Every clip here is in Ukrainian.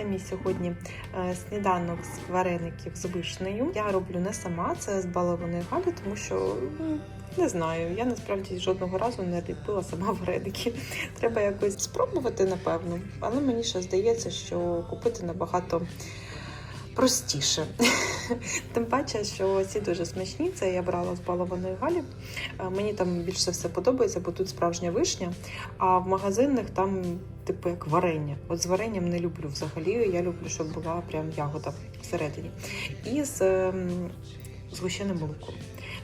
Це мій сьогодні е, сніданок з вареників з вишнею. Я роблю не сама, це з балованої галі, тому що не знаю. Я насправді жодного разу не ліпила сама вареники. Треба якось спробувати, напевно. Але мені ще здається, що купити набагато простіше. Тим паче, що ці дуже смачні. Це я брала з балованої галі. Е, Мені там більше все подобається, бо тут справжня вишня. А в магазинних там, типу, як варення. От з варенням не люблю взагалі. Я люблю, щоб була прям ягода всередині. І з ем, згущеним молоком.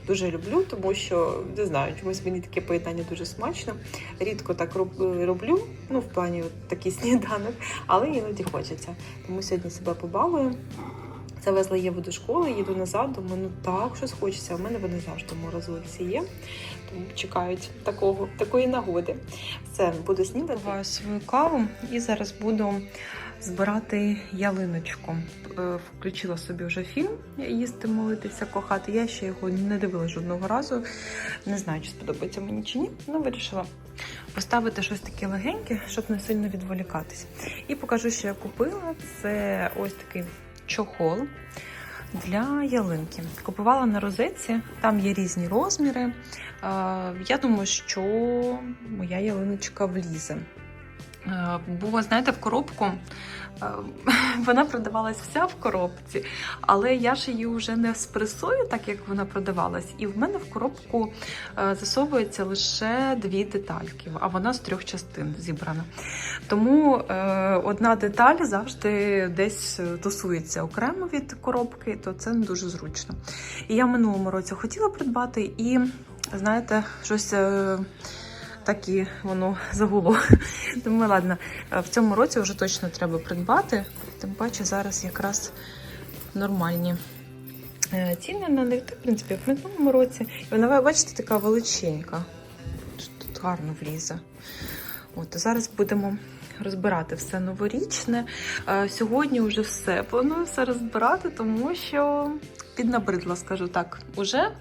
Дуже люблю, тому що не знаю, чомусь мені таке поєднання дуже смачно. Рідко так роблю, ну в плані такий сніданок, але іноді хочеться. Тому сьогодні себе побалую. Завезла Єву до школи, їду назад, думаю, ну так, щось хочеться. У мене вони завжди в морозилці є. Тому чекають такого, такої нагоди. Все, буду снідати. Свою каву і зараз буду збирати ялиночку. Е, Включила собі вже фільм їсти, молитися, кохати. Я ще його не дивилася жодного разу. Не знаю, чи сподобається мені чи ні. Ну, вирішила поставити щось таке легеньке, щоб не сильно відволікатись. І покажу, що я купила. Це ось такий чохол для ялинки. Купувала на розетці, там є різні розміри. Е, Я думаю, що моя ялиночка влізе. Е, Бо, знаєте, в коробку е, вона продавалась вся в коробці, але я ж її вже не спресую, так як вона продавалась. І в мене в коробку е, засовується лише дві детальки, а вона з трьох частин зібрана. Тому одна деталь завжди десь тусується окремо від коробки, то це не дуже зручно. І я минулому році хотіла придбати, і знаєте, щось. Так і воно загуло. Думаю, ладно, е, в цьому році вже точно треба придбати. Тим паче зараз якраз нормальні е, ціни на них. В принципі, в минулому році. І вона, бачите, така величенька. Тут гарно влізе. От, зараз будемо розбирати все новорічне. Е, Сьогодні вже все планую все розбирати, тому що піднабридла, скажу так, уже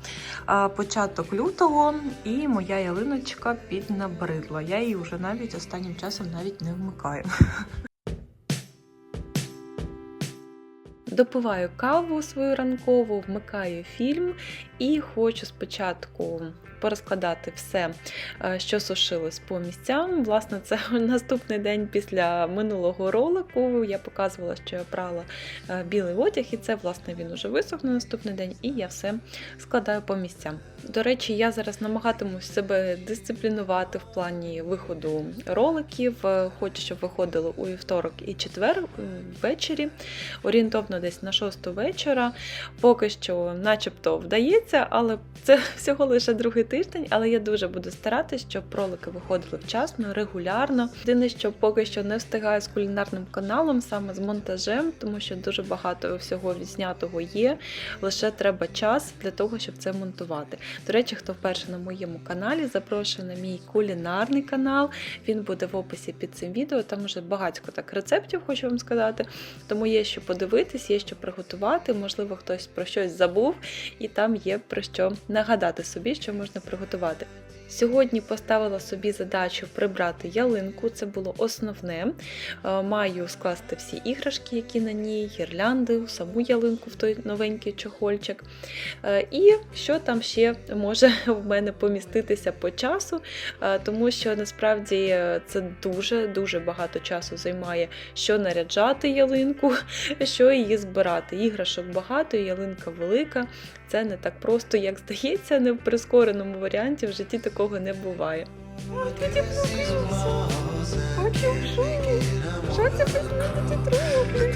початок лютого, і моя ялиночка піднабридла. Я її вже навіть останнім часом навіть не вмикаю. Допиваю каву свою ранкову, вмикаю фільм і хочу спочатку порозкладати все, е, що сушилось по місцям. Власне, це наступний день після минулого ролику. Я показувала, що я прала е, білий одяг, і це, власне, він уже висох на наступний день, і я все складаю по місцям. До речі, я зараз намагатимусь себе дисциплінувати в плані виходу роликів. Е, Хочу, щоб виходило у вівторок і четвер е, ввечері, орієнтовно десь на 6 вечора. Поки що, начебто, вдається, але це всього лише другий тиждень. Але я дуже буду старатися, щоб ролики виходили вчасно, регулярно. Єдине, що поки що не встигаю з кулінарним каналом, саме з монтажем, тому що дуже багато всього відзнятого є. Лише треба час для того, щоб це монтувати. До речі, хто вперше на моєму каналі, запрошую на мій кулінарний канал. Він буде в описі під цим відео. Там вже багатько так рецептів, хочу вам сказати. Тому є що подивитись, є що приготувати. Можливо, хтось про щось забув, і там є про що нагадати собі, що можна приготувати. Сьогодні поставила собі задачу прибрати ялинку, це було основне. Е, Маю скласти всі іграшки, які на ній, гірлянди, саму ялинку в той новенький чохольчик. Е, І що там ще може в мене поміститися по часу, е, тому що насправді це дуже-дуже багато часу займає, що наряджати ялинку, що її збирати. Іграшок багато, ялинка велика. Це не так просто, як здається, не в прискореному варіанті в житті такого не буває. Що це тут роблять?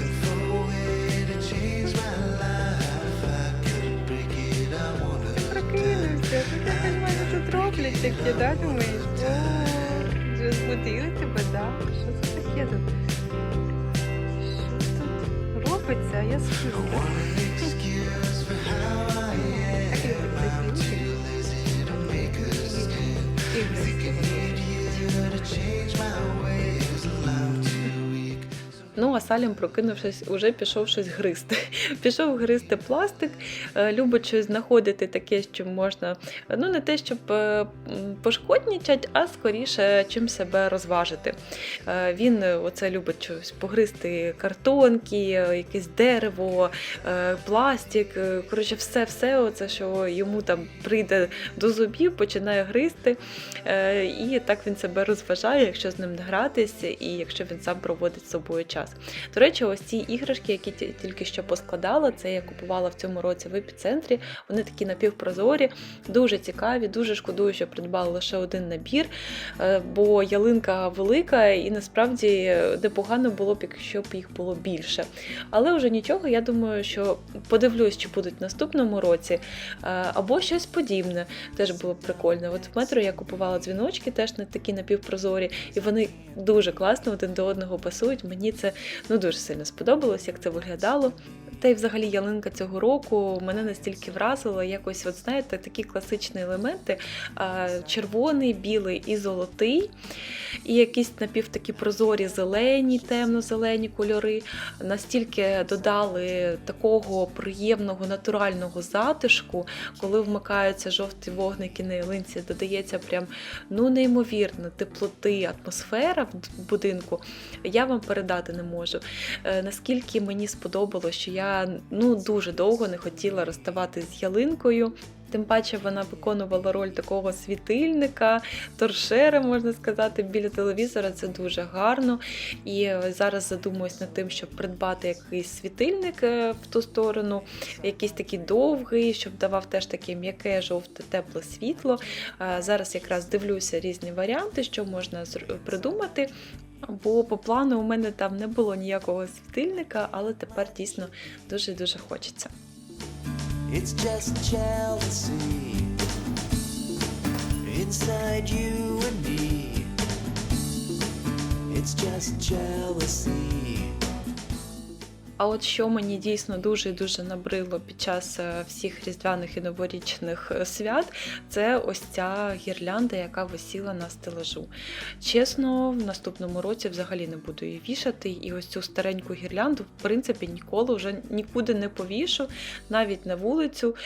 Ти прокинувся, тут я розумію, тут роблять таке, да, думаєш? Збудили тебе, да? Що це таке тут? Що тут робиться? А я сплю. I it can hit you to change my way. Ну, а Салім, прокинувшись, уже пішов щось гризти. Пішов гризти пластик, е, любить щось знаходити таке, що можна, ну не те, щоб е, пошкоднічать, а скоріше чим себе розважити. Е, Він оце любить щось погризти картонки, якесь дерево, пластик. Коротше, все, все, оце, що йому там прийде до зубів, починає гризти. І так він себе розважає, якщо з ним гратися, і якщо він сам проводить з собою час. До речі, ось ці іграшки, які тільки що поскладала, це я купувала в цьому році в епіцентрі. Вони такі напівпрозорі, дуже цікаві, дуже шкодую, що придбала лише один набір, е, бо ялинка велика, і насправді непогано було б, якщо б їх було більше. Але вже нічого, я думаю, що подивлюсь, чи будуть в наступному році, е, або щось подібне. Теж було б прикольно. От в метро я купувала дзвіночки, теж такі напівпрозорі, і вони дуже класно один до одного пасують. Мені це ну дуже сильно сподобалось, як це виглядало. Та й взагалі ялинка цього року мене настільки вразила, якось, от знаєте, такі класичні елементи: червоний, білий і золотий, і якісь напів такі прозорі зелені, темно-зелені кольори. Настільки додали такого приємного натурального затишку, коли вмикаються жовті вогники на ялинці, додається прям ну неймовірно теплоти, атмосфера в будинку. Я вам передати не можу. Е, Наскільки мені сподобалось, що я ну дуже довго не хотіла розставати з ялинкою. Тим паче вона виконувала роль такого світильника, торшера, можна сказати, біля телевізора. Це дуже гарно. І зараз задумуюсь над тим, щоб придбати якийсь світильник е, в ту сторону, якийсь такий довгий, щоб давав теж таке м'яке, жовте, тепле світло. Е, Зараз якраз дивлюся різні варіанти, що можна придумати. Бо по плану у мене там не було ніякого світильника, але тепер дійсно дуже дуже хочеться. It's just inside you and me. It's just jealousy. А от що мені дійсно дуже дуже набрило під час е, всіх різдвяних і новорічних е, свят, це ось ця гірлянда, яка висіла на стелажу. Чесно, в наступному році взагалі не буду її вішати. І ось цю стареньку гірлянду, в принципі, ніколи вже нікуди не повішу, навіть на вулицю,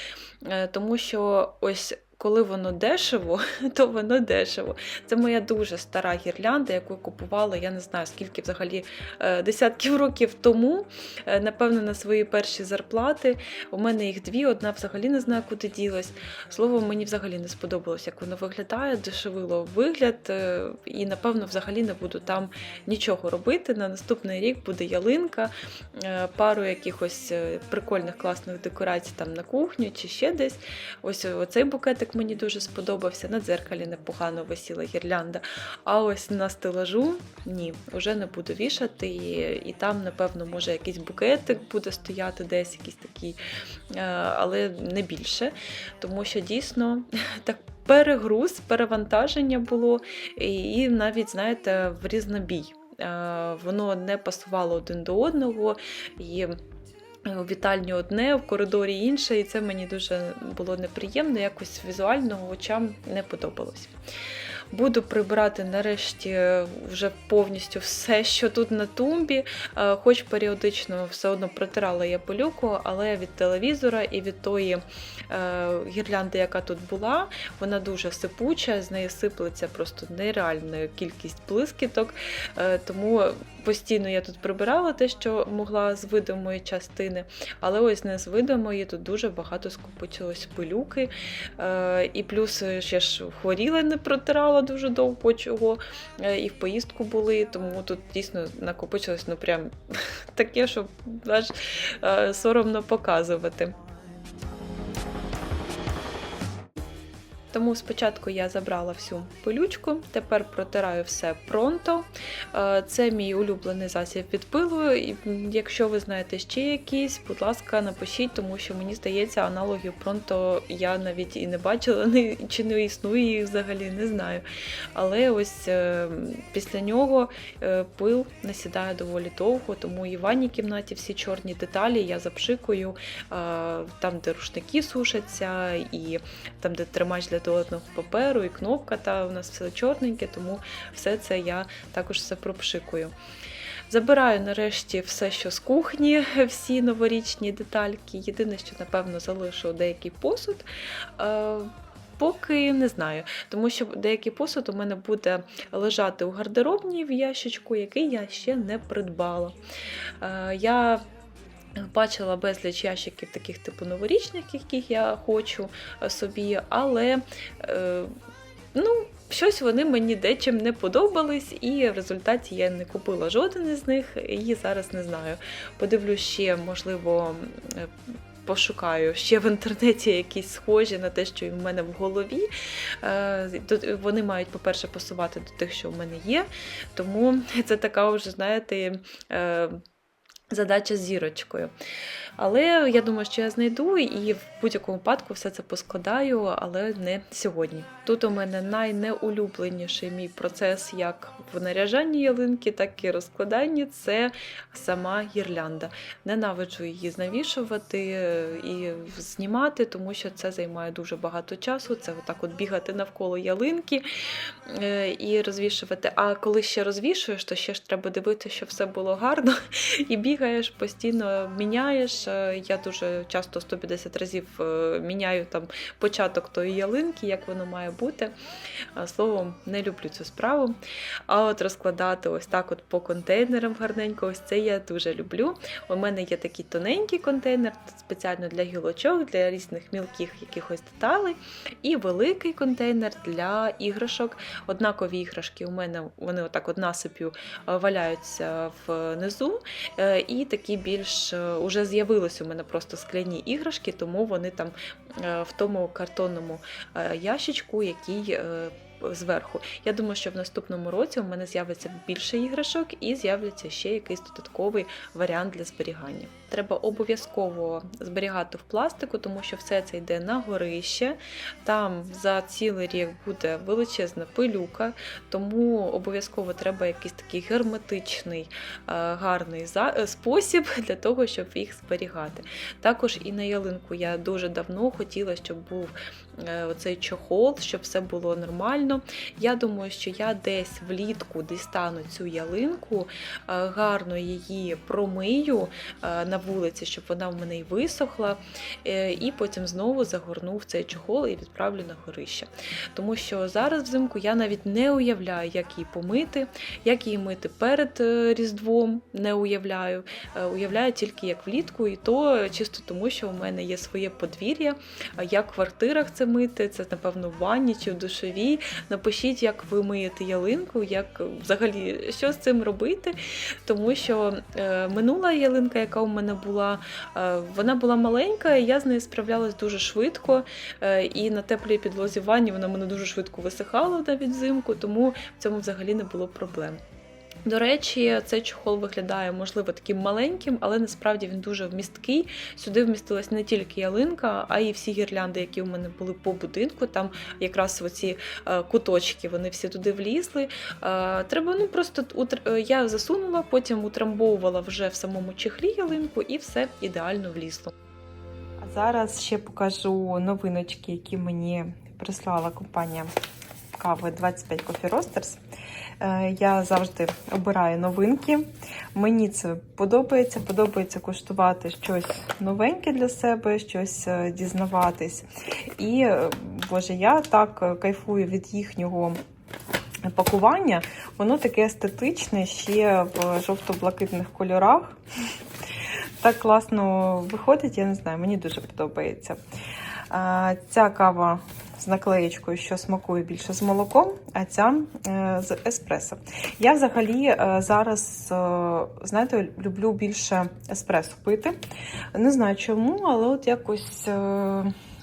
е, тому що ось. Коли воно дешево, то воно дешево. Це моя дуже стара гірлянда, яку купувала, я не знаю скільки взагалі е, десятків років тому. Е, Напевно, на свої перші зарплати. У мене їх дві, одна взагалі не знаю, куди ділась. Словом, мені взагалі не сподобалось, як воно виглядає, дешевило вигляд, е, і напевно взагалі не буду там нічого робити. На наступний рік буде ялинка, пару якихось прикольних класних декорацій там на кухню чи ще десь. Ось оцей букетик мені дуже сподобався. На дзеркалі непогано висіла гірлянда. А ось на стелажу ні, вже не буду вішати. І, там, напевно, може якийсь букетик буде стояти десь, якийсь такий, е, але не більше. Тому що дійсно так. Перегруз, перевантаження було, і, і навіть, знаєте, в різнобій. Е, Воно не пасувало один до одного, і у вітальні одне, в коридорі інше, і це мені дуже було неприємно, якось візуально очам не подобалось. Буду прибирати нарешті вже повністю все, що тут на тумбі, Е, хоч періодично все одно протирала я пилюку, але від телевізора і від тої е, гірлянди, яка тут була, вона дуже сипуча, з неї сиплеться просто нереальна кількість блискіток. Е, тому постійно я тут прибирала те, що могла з видимої частини, але ось не з видимої тут дуже багато скопичилось пилюки. Е, і плюс е, ще ж хворіла, не протирала дуже довго чого, е, і в поїздку були, тому тут дійсно накопичилось ну прям таке, що аж соромно показувати. Тому спочатку я забрала всю пилючку, тепер протираю все пронто. Е, Це мій улюблений засіб від пилу. Якщо ви знаєте ще якісь, будь ласка, напишіть, тому що мені здається, аналогів пронто я навіть і не бачила, чи не існує їх взагалі, не знаю. Але ось е, після нього е, пил не сідає доволі довго, тому і в ванній кімнаті всі чорні деталі я запшикую там, де рушники сушаться, і там, де тримач для туалетного паперу, і кнопка, та у нас все чорненьке, тому все це я також все пропшикую. Забираю нарешті все, що з кухні, всі новорічні детальки. Єдине, що напевно залишу деякий посуд. Е, Поки не знаю, тому що деякий посуд у мене буде лежати у гардеробній в ящичку, який я ще не придбала. Е, Я бачила безліч ящиків таких типу новорічних, яких я хочу е, собі, але е, ну, щось вони мені дечим не подобались, і в результаті я не купила жоден із них, і зараз не знаю. Подивлюсь ще, можливо. е, Пошукаю ще в інтернеті якісь схожі на те, що в мене в голові. Е, Вони мають, по-перше, пасувати до тих, що в мене є. Тому це така вже, знаєте, задача з зірочкою. Але я думаю, що я знайду і в будь-якому випадку все це поскладаю, але не сьогодні. Тут у мене найнеулюбленіший мій процес як в наряжанні ялинки, так і розкладанні це сама гірлянда. Ненавиджу її знавішувати е, і знімати, тому що це займає дуже багато часу. Це отак от бігати навколо ялинки е, і розвішувати. А коли ще розвішуєш, то ще ж треба дивитися, щоб все було гарно, і бігаєш постійно міняєш. Е, Я дуже часто 150 разів е, міняю там початок тої ялинки, як воно має бути. Е, Словом, не люблю цю справу. А от розкладати ось так от по контейнерам гарненько, ось це я дуже люблю. У мене є такий тоненький контейнер, спеціально для гілочок, для різних мілких якихось деталей, і великий контейнер для іграшок. Однакові іграшки у мене вони отак от насип'ю валяються внизу. І такі більш е, уже з'явились у мене просто скляні іграшки, тому вони там е, в тому картонному е, ящичку, який. Зверху. Я думаю, що в наступному році у мене з'явиться більше іграшок і з'являться ще якийсь додатковий варіант для зберігання. Треба обов'язково зберігати в пластику, тому що все це йде на горище. Там за цілий рік буде величезна пилюка, тому обов'язково треба якийсь такий герметичний, е, гарний е, спосіб для того, щоб їх зберігати. Також і на ялинку я дуже давно хотіла, щоб був е, оцей чохол, щоб все було нормально. Я думаю, що я десь влітку дістану цю ялинку, гарно її промию вулиці, щоб вона в мене й висохла, е, і потім знову загорну в цей чохол і відправлю на горище. Тому що зараз взимку я навіть не уявляю, як її помити, як її мити перед е, Різдвом, не уявляю. Е, Уявляю тільки як влітку, і то чисто тому, що у мене є своє подвір'я. Як в квартирах це мити, це напевно в ванні чи в душовій. Напишіть, як ви миєте ялинку, як взагалі що з цим робити. Тому що минула ялинка, яка у мене була, е, вона була маленька, і я з нею справлялась дуже швидко. Е, і на теплій підлозі в ванні вона мене дуже швидко висихала навіть взимку, тому в цьому взагалі не було проблем. До речі, цей чохол виглядає, можливо, таким маленьким, але насправді він дуже вмісткий. Сюди вмістилась не тільки ялинка, а й всі гірлянди, які у мене були по будинку. Там якраз оці е, куточки, вони всі туди влізли. Е, Треба ну просто е, я засунула, потім утрамбовувала вже в самому чехлі ялинку, і все ідеально влізло. А зараз ще покажу новиночки, які мені прислала компанія кави 25 Coffee Roasters. Е, Я завжди обираю новинки. Мені це подобається. Подобається куштувати щось новеньке для себе, щось е, дізнаватись. І, е, боже, я так кайфую від їхнього. Пакування, воно таке естетичне, ще в жовто-блакитних кольорах. Так класно виходить, я не знаю, мені дуже подобається. Ця кава з наклеєчкою, що смакує більше з молоком, а ця е, з еспресо. Я взагалі е, зараз, е, знаєте, люблю більше еспресо пити. Не знаю чому, але от якось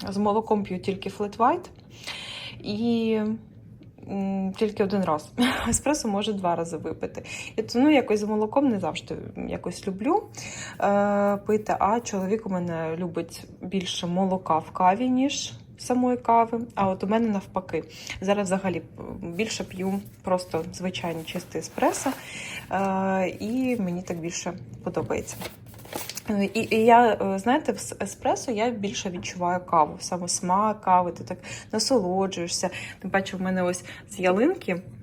з молоком п'ю тільки flat white. І тільки один раз. Еспресо може два рази випити. І то, ну, якось з молоком не завжди якось люблю е, пити, а чоловік у мене любить більше молока в каві, ніж самої кави. А от у мене навпаки. Зараз взагалі більше п'ю просто звичайний чистий еспресо, е, і мені так більше подобається. Е, І, і я, е, знаєте, в еспресо я більше відчуваю каву, саме смак кави, ти так насолоджуєшся. Тим паче, в мене ось з ялинки Е,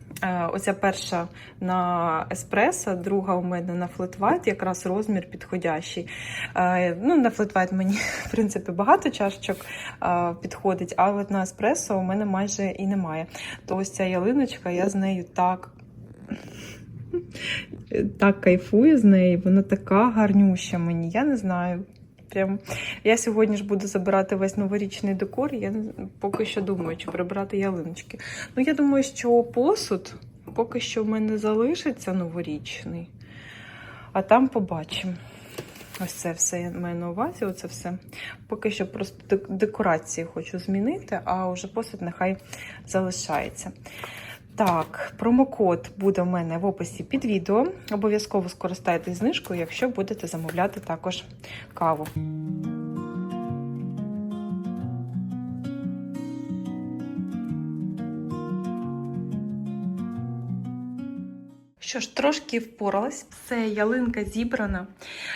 Оця перша на еспресо, друга у мене на флетвайт, якраз розмір підходящий. Е, Ну, на флетвайт мені, в принципі, багато чашечок е, підходить, а от на еспресо у мене майже і немає. То ось ця ялиночка, я з нею так. Так кайфую з нею, вона така гарнюща мені. Я не знаю. Прям я сьогодні ж буду забирати весь новорічний декор. Я поки що думаю, чи прибрати ялиночки. Ну, я думаю, що посуд поки що в мене залишиться новорічний, а там побачимо. Ось це все я маю на увазі. Оце все. Поки що просто декорації хочу змінити, а вже посуд нехай залишається. Так, промокод буде в мене в описі під відео. Обов'язково скористайтесь знижкою, якщо будете замовляти також каву. Що ж, трошки впоралась. Все, ялинка зібрана.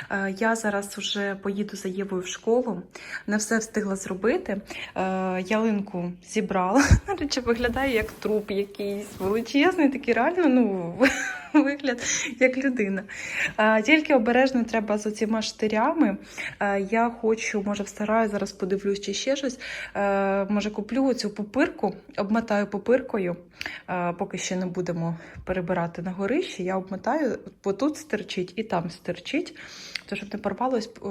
Е, Я зараз вже поїду за Євою в школу. Не все встигла зробити. Е, Ялинку зібрала. Речі, виглядає як труп якийсь величезний, такий реально ну, вигляд як людина. Тільки обережно треба з оціма штирями. Я хочу, може, встараю, зараз подивлюсь, чи ще щось. Може, куплю оцю попирку, обмотаю попиркою. Поки ще не будемо перебирати на горищі. Я обмотаю, бо тут стерчить і там стерчить, то щоб не порвалось е,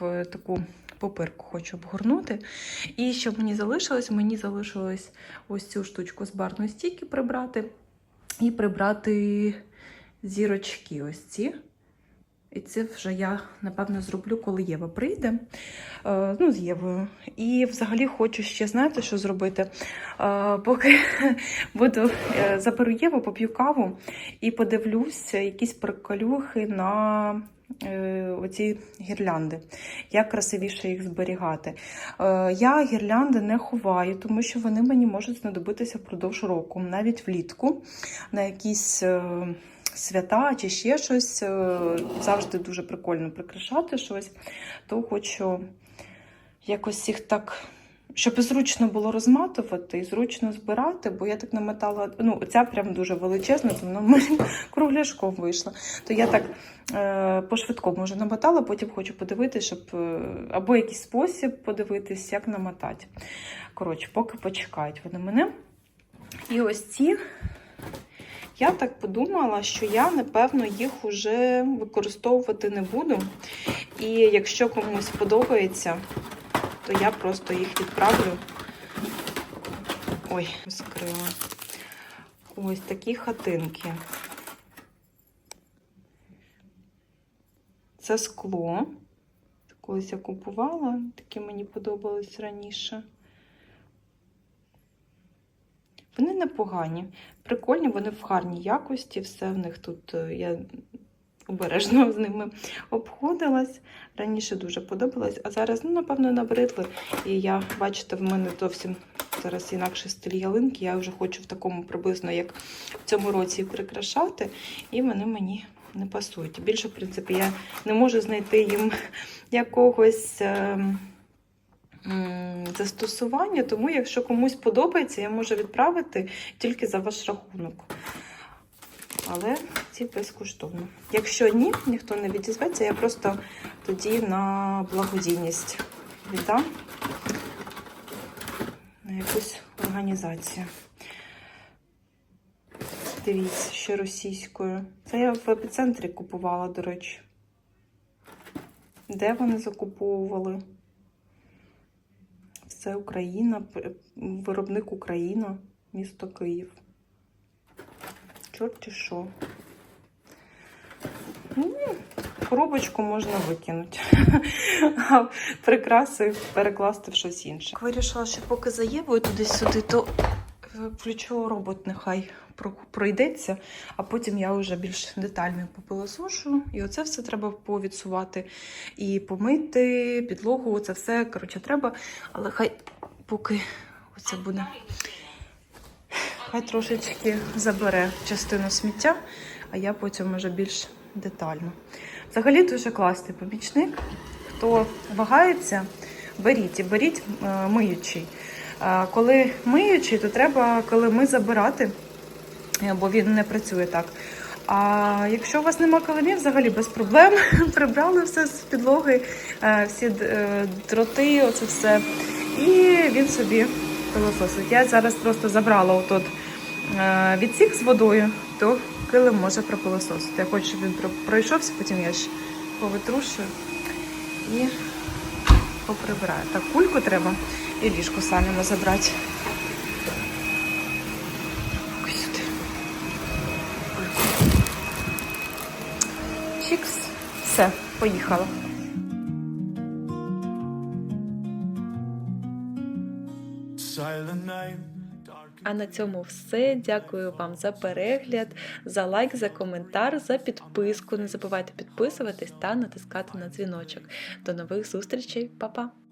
в таку попирку хочу обгорнути. І щоб мені залишилось, мені залишилось ось цю штучку з барної стійки прибрати і прибрати зірочки ось ці. І це вже я, напевно, зроблю, коли Єва прийде. Е, ну, з Євою. І взагалі хочу ще, знаєте, що зробити? Е, поки буду е, заберу Єву, поп'ю каву і подивлюся якісь приколюхи на оці гірлянди. Як красивіше їх зберігати. Я гірлянди не ховаю, тому що вони мені можуть знадобитися впродовж року, навіть влітку, на якісь. Свята чи ще щось е, завжди дуже прикольно прикрашати щось, то хочу якось їх так, щоб зручно було розматувати і зручно збирати, бо я так намотала, ну, ця прям дуже величезна, то вона в мене кругляшком вийшла. То я так е, по-швидкому вже намотала, потім хочу подивитися, щоб е, або якийсь спосіб подивитись, як намотати. Коротше, поки почекають вони мене. І ось ці. Я так подумала, що я, напевно, їх уже використовувати не буду. І якщо комусь подобається, то я просто їх відправлю. Ой, скрила. Ось такі хатинки. Це скло. Колись я купувала, такі мені подобались раніше. Вони непогані, прикольні, вони в гарній якості, все в них тут е, я обережно з ними обходилась. Раніше дуже подобалось, а зараз, ну, напевно, набридли. І я, бачите, в мене зовсім зараз інакший стиль ялинки. Я вже хочу в такому приблизно, як в цьому році прикрашати, і вони мені не пасують. Більше, в принципі, я не можу знайти їм якогось. Застосування, тому якщо комусь подобається, я можу відправити тільки за ваш рахунок. Але ці безкоштовно. Якщо ні, ніхто не відізветься, я просто тоді на благодійність віддам на якусь організацію. Дивіться, ще російською. Це я в епіцентрі купувала, до речі. Де вони закуповували? Все Україна, виробник Україна, місто Київ. Чорті що. Ну, коробочку можна викинути, а прикраси перекласти в щось інше. Вирішила, що поки заєвую туди-сюди, то включу робот, нехай пройдеться, а потім я вже більш детально попилосошу. І оце все треба повідсувати. І помити, підлогу, це все, коротше, треба. Але хай поки оце буде. Хай трошечки забере частину сміття, а я потім вже більш детально. Взагалі дуже класний помічник. Хто вагається, беріть і беріть е, миючий. Е, Коли миючий, то треба, коли ми забирати, бо він не працює так. А якщо у вас нема килимів, взагалі без проблем прибрали все з підлоги, е, всі е, дроти, оце все. І він собі пилососить. Я зараз просто забрала отут е, відсік з водою, то килим може пропилососити. Я хочу, щоб він пройшовся, потім я ще повитрушую і поприбираю. Так, кульку треба і ліжко самому забрати. Поїхала. А на цьому все. Дякую вам за перегляд, за лайк, за коментар, за підписку. Не забувайте підписуватись та натискати на дзвіночок. До нових зустрічей, Па-па!